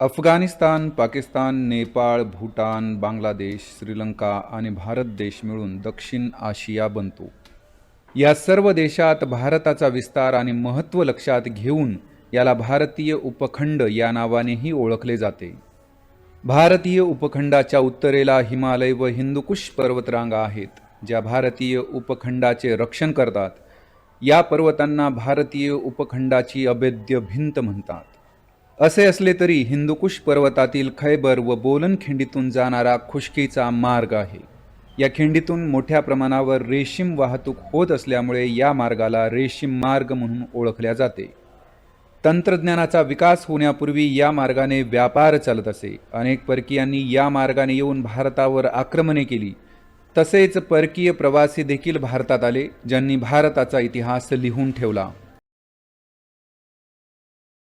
अफगाणिस्तान पाकिस्तान नेपाळ भूटान बांगलादेश श्रीलंका आणि भारत देश मिळून दक्षिण आशिया बनतो. या सर्व देशात भारताचा विस्तार आणि महत्त्व लक्षात घेऊन याला भारतीय उपखंड या नावानेही ओळखले जाते. भारतीय उपखंडाच्या उत्तरेला हिमालय व हिंदुकुश पर्वतरांगा आहेत ज्या भारतीय उपखंडाचे रक्षण करतात. या पर्वतांना भारतीय उपखंडाची अभेद्य भिंत म्हणतात. असे असले तरी हिंदुकुश पर्वतातील खैबर व बोलन खिंडीतून जाणारा खुशकीचा मार्ग आहे. या खिंडीतून मोठ्या प्रमाणावर रेशीम वाहतूक होत असल्यामुळे या मार्गाला रेशीम मार्ग म्हणून ओळखल्या जाते. तंत्रज्ञानाचा विकास होण्यापूर्वी या मार्गाने व्यापार चालत असे. अनेक परकीयांनी या मार्गाने येऊन भारतावर आक्रमणे केली. तसेच परकीय प्रवासी देखील भारतात आले ज्यांनी भारताचा इतिहास लिहून ठेवला.